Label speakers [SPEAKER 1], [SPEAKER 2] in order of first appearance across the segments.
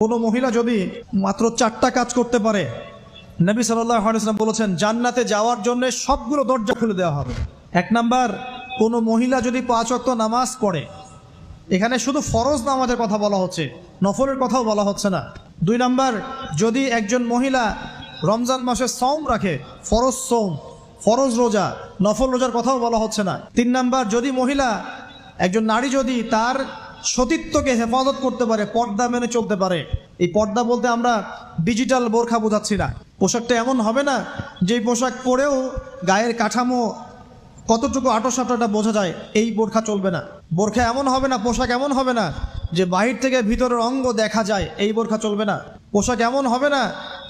[SPEAKER 1] কোনো মহিলা যদি মাত্র চারটা কাজ করতে পারে, নবী সাল্লাম বলেছেন, জান্নাতে যাওয়ার জন্য সবগুলো দরজা খুলে দেওয়া হবে। এক নাম্বার, কোনো মহিলা যদি পাঁচ অক্ত নামাজ পড়ে, এখানে শুধু ফরজ নামাজের কথা বলা হচ্ছে, নফলের কথাও বলা হচ্ছে না। দুই নাম্বার, যদি একজন মহিলা রমজান মাসে সৌম রাখে, ফরজ সৌম ফরজ রোজা, নফল রোজার কথাও বলা হচ্ছে না। তিন নাম্বার, যদি মহিলা একজন নারী যদি তার সতীত্বকে হেফাজত করতে পারে, পর্দা মেনে চলতে পারে। এই পর্দা বলতে আমরা ডিজিটাল বোরখা বোঝাচ্ছি না। পোশাকটা এমন হবে না, যেই পোশাক পরেও গায়ের কাঠামো কতটুকু আটো সাটোটা বোঝা যায়, এই বোরখা চলবে না। বোরখা এমন হবে না, পোশাক এমন হবে না, যে বাহির থেকে ভিতরের অঙ্গ দেখা যায়, এই বোরখা চলবে না। পোশাক এমন হবে না,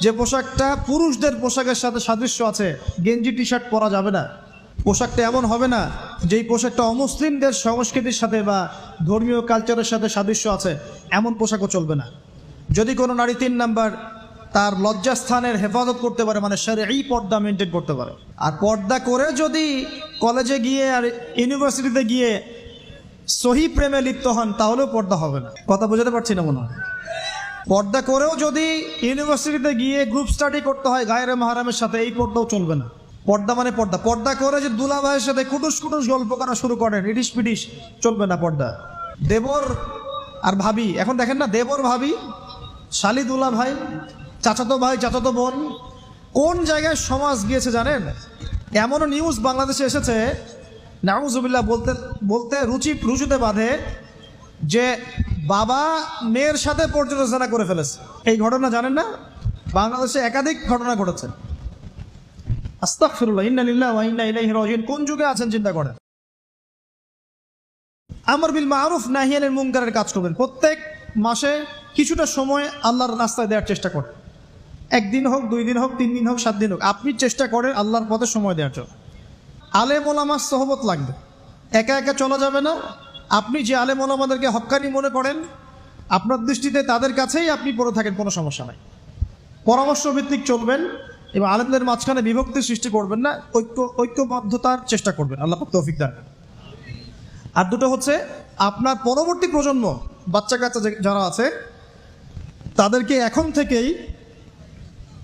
[SPEAKER 1] যে পোশাকটা পুরুষদের পোশাকের সাথে সাদৃশ্য আছে, গেঞ্জি টি শার্ট পরা যাবে না। পোশাকটা এমন হবে না যেই পোশাকটা অমুসলিমদের সংস্কৃতির সাথে বা ধর্মীয় কালচারের সাথে সাদৃশ্য আছে, এমন পোশাকও চলবে না। যদি কোনো নারী তিন নাম্বার তার লজ্জাস্থানের হেফাজত করতে পারে মানে সারে এই পর্দা মেনটেন করতে পারে। আর পর্দা করে যদি কলেজে গিয়ে আর ইউনিভার্সিটিতে গিয়ে সহি প্রেমে লিপ্ত হন, তাহলেও পর্দা হবে না। কথা বোঝাতে পারছি না মনে হয়? পর্দা করেও যদি ইউনিভার্সিটিতে গিয়ে গ্রুপ স্টাডি করতে হয় গায়ের মাহারামের সাথে, এই পর্দাও চলবে না। পর্দা মানে পর্দা। পর্দা করে যে দুলা ভাইয়ের সাথে কুটুস কুটুস গল্প করা শুরু করেন ইডিস পিডিস চলবে না পর্দা। দেবর আর ভাবি, এখন দেখেন না, দেবর ভাবি, শালি দুলা ভাই চাচাতো ভাই, চাচাতো বোন, কোন জায়গায় সমাজ গিয়েছে জানেন? এমনও নিউজ বাংলাদেশে এসেছে, নাউজুবিল্লাহ বলতে বলতে রুচি রুচুতে বাঁধে যে বাবা মেয়ের সাথে পর্যালোচনা করে ফেলেছে। এই ঘটনা জানেন না? বাংলাদেশে একাধিক ঘটনা ঘটেছে। আস্তাগফিরুল্লাহ, ইন্না ওয়া ইন্না ইলাইহি রাজিউন। কোন যুগে আছেন, চিন্তা করেন? আমর বিল মারুফ নাহিয়ানের মুনকারের কাজ করবেন। প্রত্যেক মাসে কিছুটা সময় আল্লাহর রাস্তায় দেওয়ার চেষ্টা করেন। একদিন হোক, দুই দিন হোক, তিন দিন হোক, সাত দিন হোক, আপনি চেষ্টা করেন আল্লাহর পথে সময় দেওয়ার জন্য। আলেম ওলামার সহবত লাগবে। একা একা চলা যাবে না। আপনি যে আলেম ওলামাদেরকে হক্কানি মনে করেন, আপনার দৃষ্টিতে তাদের কাছেই আপনি পড়ে থাকেন, কোনো সমস্যা নাই। পরামর্শ ভিত্তিক চলবেন। এবং আলেমদের মাঝখানে বিভক্তি সৃষ্টি করবেন না, ঐক্য, ঐক্যবদ্ধতার চেষ্টা করবেন। আল্লাহ তৌফিক দান আর দুটো হচ্ছে, আপনার পরবর্তী প্রজন্ম, বাচ্চা কাচ্চা যারা আছে, তাদেরকে এখন থেকেই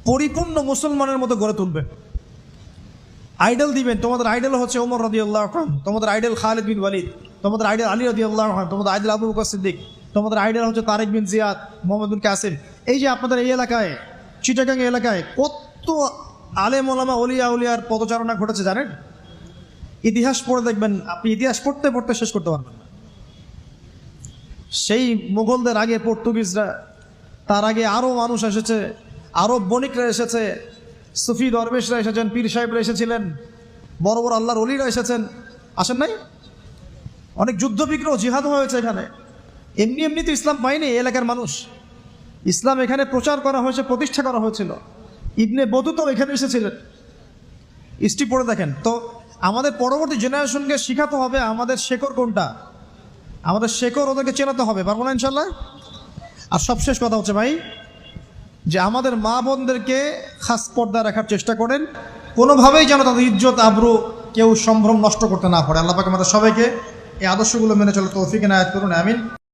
[SPEAKER 1] পরিপূর্ণ মুসলমানের মতো গড়ে তুলবে আইডল দিবেন। তোমাদের আইডল হচ্ছে ওমর রদি আল্লাহ খান তোমাদের আইডল খালিদ বিন ওয়ালিদ, তোমাদের আইডল আলী রদি আল্লাহ খান তোমাদের আইডল আবু বকর সিদ্দিক, তোমাদের আইডল হচ্ছে তারেক বিন জিয়াদ, মোহাম্মদ বিন কাসিম। এই যে আপনাদের এই এলাকায়, চিটাগাং এলাকায় কত আলেম ওলামা অলিয়া উলিয়ার পদচারণা ঘটেছে, জানেন? ইতিহাস পড়ে দেখবেন, আপনি ইতিহাস পড়তে পড়তে শেষ করতে পারবেন না। সেই মুঘলদের আগে পর্তুগিজরা, তার আগে আরও মানুষ এসেছে আরব বণিকরা এসেছে, সুফি দরবেশরা এসেছেন, পীর সাহেবরা এসেছিলেন, বড় বড় আল্লাহর অলিরা এসেছেন। আসেন নাই? অনেক যুদ্ধ বিগ্রহ জিহাদ হয়েছে এখানে। এমনি এমনি তো ইসলাম পায়নি এলাকার মানুষ। ইসলাম এখানে প্রচার করা হয়েছে, প্রতিষ্ঠা করা হয়েছিল। ইবনে বধু তো এখানে এসেছিলেন। হিস্ট্রি পড়ে দেখেন। তো আমাদের পরবর্তী জেনারেশনকে শেখাতে হবে আমাদের শেকড় কোনটা? আমাদের শেকড় ওদেরকে চেনাতে হবে। পারব না ইনশাল্লাহ আর সবশেষ কথা হচ্ছে ভাই, যে আমাদের মা বোনদেরকে খাস পর্দা রাখার চেষ্টা করেন। কোনোভাবেই যেন তাদের ইজ্জত, আব্রু কেউ সম্ভ্রম নষ্ট করতে না পারে। আল্লাহ পাক আমাদের সবাইকে এই আদর্শগুলো মেনে চলে তৌফিক, এনায়াত করুন, আমিন।